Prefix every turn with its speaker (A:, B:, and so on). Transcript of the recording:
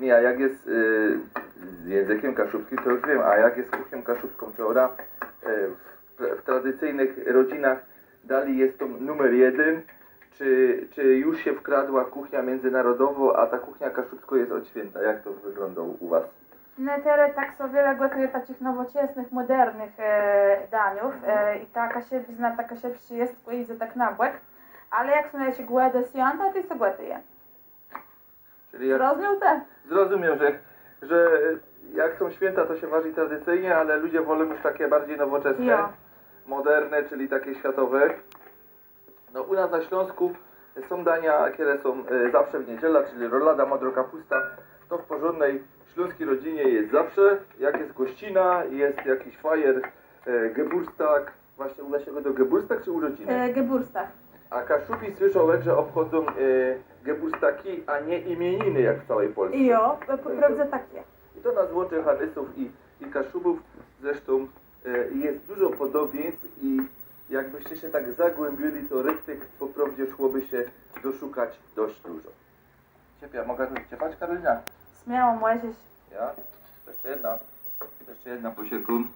A: mi, a jak jest y, z językiem kaszubskim, to już wiem, a jak jest z kuchnią kaszubską, czy ora y, w, w, tradycyjnych rodzinach dali jest to numer jeden, czy, czy już się wkradła kuchnia międzynarodowo, a ta kuchnia kaszubsko jest od święta? Jak to wygląda u Was?
B: Netere tak so wiele gotuje takich nowoczesnych, modernych e, daniów e, i taka siebie, taka siebie jest i za tak nabłek, ale jak są jakieś głębsze to jest to gotuje.
A: Czyli jak,
B: Zrozumiał te?
A: zrozumiem, że, że jak są święta, to się waży tradycyjnie, ale ludzie wolą już takie bardziej nowoczesne.
B: Jo.
A: moderne, czyli takie światowe. No u nas na Śląsku są dania, które są e, zawsze w niedzielę, czyli rolada modrokapusta. To w porządnej śląskiej rodzinie jest zawsze. Jak jest gościna, jest jakiś fajer, e, geburstak. Właśnie u nas się do geburstak czy urodziny?
B: E, Geburstach.
A: A Kaszubi słyszałem, że obchodzą e, geburstaki, a nie imieniny jak w całej Polsce.
B: I jo, e, po prawdzie takie.
A: I to nas łączy Hanysów i, i Kaszubów. Zresztą e, jest dużo podobieństw i jakbyście się tak zagłębili, to rytyk po prawdzie szłoby się doszukać dość dużo. Ciepia, mogę tu ciepać Karolina?
B: Śmiało możesz.
A: Ja? Jeszcze jedna. Jeszcze jedna posiekun.